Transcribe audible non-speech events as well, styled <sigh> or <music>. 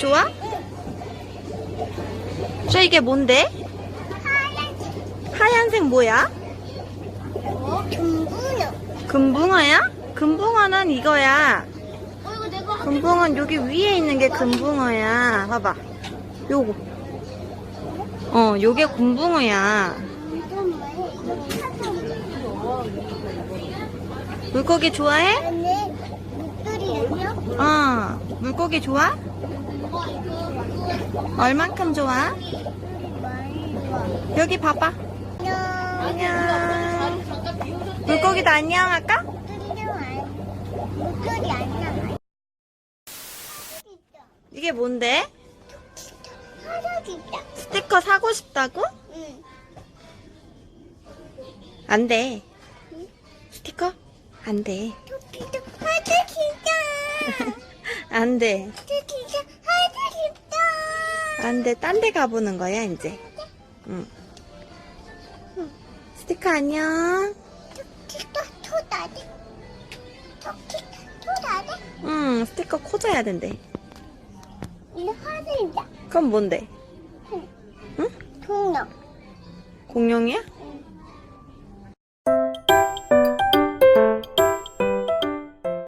좋아? 저 이게 뭔데? 하얀색 뭐야? 어? 금붕어. 금붕어야? 금붕어는 이거야. 어, 이거 내가 금붕어는 여기 위에 있는 게 금붕어야. 봐봐. 요거. 어, 요게 금붕어야. 물고기 좋아해? 안에 목도리는요? 어. 물고기 좋아? 얼만큼 좋아? 여기 봐봐. 안녕. 안녕. 물고기도 안녕할까? 목도리 안녕. 이게 뭔데? 스티커 사고 싶다고? 응. 안 돼. 스티커? 안 돼. 토끼도 사라지 있다. <laughs> 안 돼. 토끼도 사라지 있다. 안 돼. 딴 데 가보는 거야, 이제. 응. 스티커 안녕. 토끼도 토다리. 토끼 토다리. 응, 스티커 꽂아야 된대. 이거. 그건 뭔데? 동력. 공룡이야?